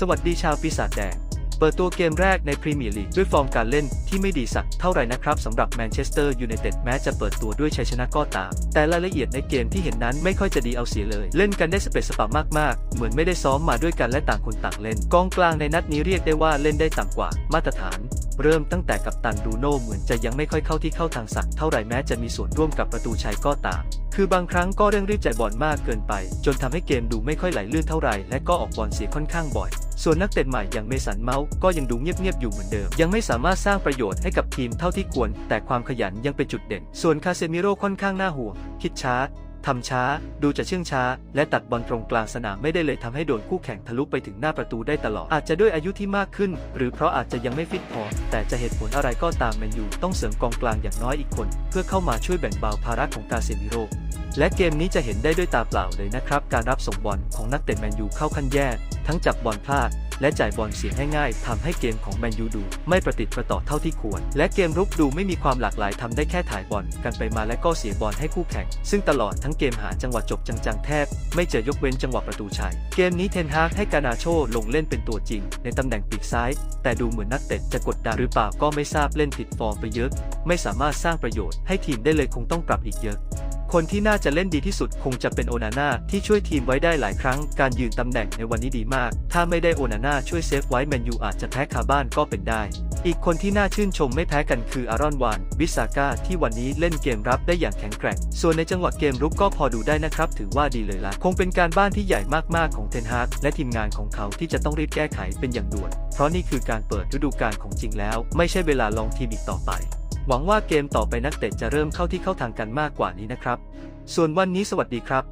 สวัสดีชาวปีศาจแดง เปิดตัวเกมแรกในพรีเมียร์ลีกด้วยฟอร์มการเล่นที่ไม่ดีสักเท่าไหร่นะครับสำหรับแมนเชสเตอร์ยูไนเต็ดแม้จะเปิดตัวด้วยชัยชนะก็ตาม แต่รายละเอียดในเกมที่เห็นนั้นไม่ค่อยจะดีเอาเสียเลย เล่นกันได้สเปซสปามากๆ เหมือนไม่ได้ซ้อมมาด้วยกันและต่างคนต่างเล่น กองกลางในนัดนี้เรียกได้ว่าเล่นได้ต่ำกว่ามาตรฐานเริ่มตั้งแต่กับตันบรูโน่เหมือนจะยังไม่ค่อยเข้าที่เข้าทางสักเท่าไหร่แม้จะมีส่วนร่วมกับประตูชัยก็ตาม คือบางครั้งก็เร่งรีบจ่ายบอลมากเกินไป จนทำให้เกมดูไม่ค่อยไหลลื่นเท่าไหร่และก็ออกบอลเสียค่อนข้างบ่อย ส่วนนักเตะใหม่อย่างเมสันเมาส์ก็ยังดูเงียบๆอยู่เหมือนเดิม ยังไม่สามารถสร้างประโยชน์ให้กับทีมเท่าที่ควร แต่ความขยันยังเป็นจุดเด่น ส่วนคาเซมิโร่ค่อนข้างน่าห่วงคิดช้า ทำช้า ดูจะเชื่องช้า และตัดบอลตรงกลางสนามไม่ได้เลยทำให้โดนคู่แข่งทะลุไปถึงหน้าประตูได้ตลอด อาจจะด้วยอายุที่มากขึ้น หรือเพราะอาจจะยังไม่ฟิตพอ แต่จะเหตุผลอะไรก็ตามแมนยูต้องเสริมกองกลางอย่างน้อยอีกคน เพื่อเข้ามาช่วยแบ่งเบาภาระของกาเซมิโรและเกมนี้จะเห็นได้ด้วยตาเปล่าเลยนะครับ การรับส่งบอลของนักเตะแมนยูเข้าขั้นแย่ ทั้งจับบอลพลาด และจ่ายบอลเสียง่ายๆทำให้เกมของแมนยูดู ไม่ประติดประต่อเท่าที่ควร และเกมรุกดูไม่มีความหลากหลายทำได้แค่ถ่ายบอลกันไปมาและก็เสียบอลให้คู่แข่ง ซึ่งตลอดทั้งเกมหาจังหวะจบจังๆแทบ ไม่เจอยกเว้นจังหวะประตูชัย เกมนี้เทนฮากให้กานาโชลงเล่นเป็นตัวจริง ในตำแหน่งปีกซ้าย แต่ดูเหมือนนักเตะจะกดดันหรือเปล่าก็ไม่ทราบเล่นผิดฟอร์มไปเยอะ ไม่สามารถสร้างประโยชน์ให้ทีมได้เลยคงต้องปรับอีกเยอะ คนที่น่าจะเล่นดีที่สุดคงจะเป็นโอนาน่าที่ช่วยทีมไว้ได้หลายครั้ง การยืนตำแหน่งในวันนี้ดีมาก ถ้าไม่ได้โอนาน่าช่วยเซฟไว้แมนยูอาจจะแพ้คาบ้านก็เป็นได้ อีกคนที่น่าชื่นชมไม่แพ้กันคืออารอนวานบิสาก้าที่วันนี้เล่นเกมรับได้อย่างแข็งแกร่ง ส่วนในจังหวะเกมรุกก็พอดูได้นะครับ ถือว่าดีเลยละคงเป็นการบ้านที่ใหญ่มากๆของเทนฮากและทีมงานของเขาที่จะต้องรีบแก้ไขเป็นอย่างด่วน เพราะนี่คือการเปิดฤดูกาลของจริงแล้ว ไม่ใช่เวลาลองทีมอีกต่อไป หวังว่าเกมต่อไปนักเตะจะเริ่มเข้าที่เข้าทางกันมากกว่านี้นะครับ ส่วนวันนี้สวัสดีครับ